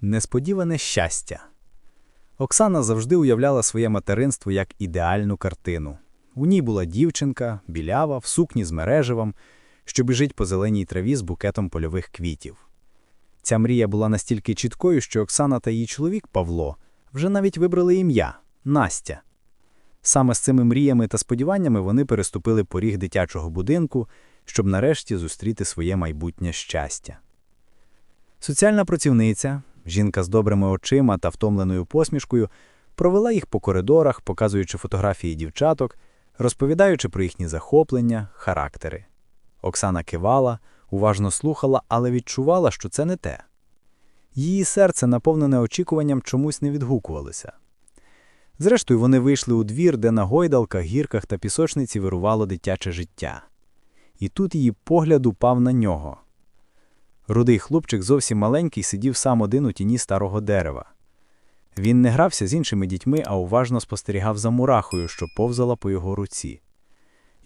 Несподіване щастя. Оксана завжди уявляла своє материнство як ідеальну картину. У ній була дівчинка, білява, в сукні з мереживом, що біжить по зеленій траві з букетом польових квітів. Ця мрія була настільки чіткою, що Оксана та її чоловік Павло вже навіть вибрали ім'я Настя. Саме з цими мріями та сподіваннями вони переступили поріг дитячого будинку, щоб нарешті зустріти своє майбутнє щастя. Соціальна працівниця, жінка з добрими очима та втомленою посмішкою, провела їх по коридорах, показуючи фотографії дівчаток, розповідаючи про їхні захоплення, характери. Оксана кивала, уважно слухала, але відчувала, що це не те. Її серце, наповнене очікуванням, чомусь не відгукувалося. Зрештою, вони вийшли у двір, де на гойдалках, гірках та пісочниці вирувало дитяче життя. І тут її погляд упав на нього. Рудий хлопчик зовсім маленький сидів сам один у тіні старого дерева. Він не грався з іншими дітьми, а уважно спостерігав за мурахою, що повзала по його руці.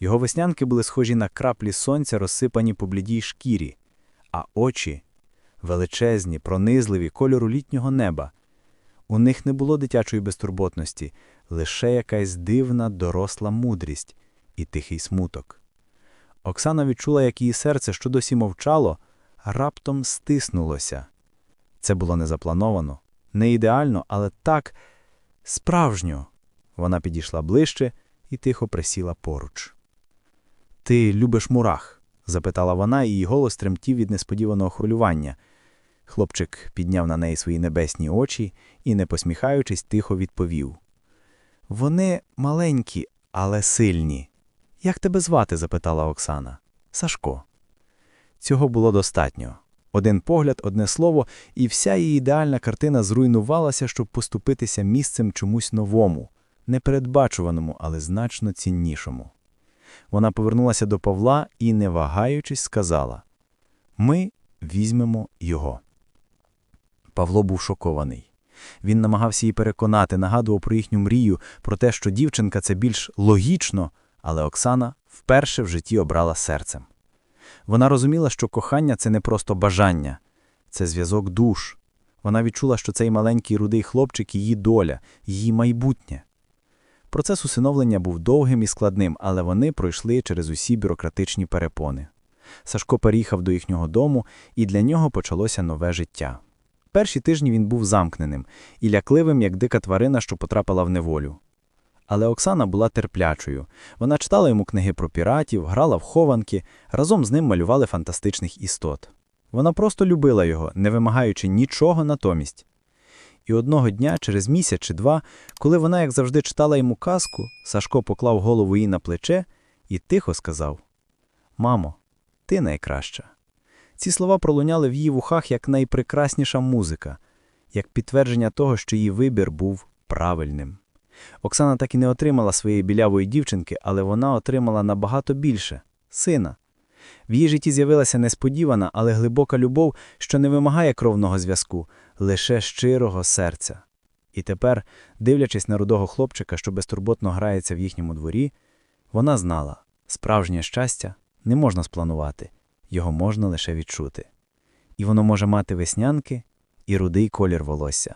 Його веснянки були схожі на краплі сонця, розсипані по блідій шкірі, а очі величезні, пронизливі кольору літнього неба. У них не було дитячої безтурботності, лише якась дивна доросла мудрість і тихий смуток. Оксана відчула, як її серце, що досі мовчало, раптом стиснулося. Це було не заплановано, не ідеально, але так справжньо. Вона підійшла ближче і тихо присіла поруч. Ти любиш мурах? запитала вона, і її голос тремтів від несподіваного хвилювання. Хлопчик підняв на неї свої небесні очі і, не посміхаючись, тихо відповів: Вони маленькі, але сильні. Як тебе звати? запитала Оксана. Сашко. Цього було достатньо. Один погляд, одне слово, і вся її ідеальна картина зруйнувалася, щоб поступитися місцем чомусь новому, непередбачуваному, але значно ціннішому. Вона повернулася до Павла і, не вагаючись, сказала: Ми візьмемо його. Павло був шокований. Він намагався її переконати, нагадував про їхню мрію, про те, що дівчинка це більш логічно, але Оксана вперше в житті обрала серцем. Вона розуміла, що кохання це не просто бажання, це зв'язок душ. Вона відчула, що цей маленький рудий хлопчик її доля, її майбутнє. Процес усиновлення був довгим і складним, але вони пройшли через усі бюрократичні перепони. Сашко переїхав до їхнього дому, і для нього почалося нове життя. Перші тижні він був замкненим і лякливим, як дика тварина, що потрапила в неволю. Але Оксана була терплячою. Вона читала йому книги про піратів, грала в хованки, разом з ним малювали фантастичних істот. Вона просто любила його, не вимагаючи нічого натомість. І одного дня, через місяць чи два, коли вона, як завжди, читала йому казку, Сашко поклав голову їй на плече і тихо сказав: Мамо, ти найкраща. Ці слова пролуняли в її вухах як найпрекрасніша музика, як підтвердження того, що її вибір був правильним. Оксана так і не отримала своєї білявої дівчинки, але вона отримала набагато більше сина. В її житті з'явилася несподівана, але глибока любов, що не вимагає кровного зв'язку, лише щирого серця. І тепер, дивлячись на рудого хлопчика, що безтурботно грається в їхньому дворі, вона знала справжнє щастя не можна спланувати, його можна лише відчути. І воно може мати веснянки і рудий колір волосся.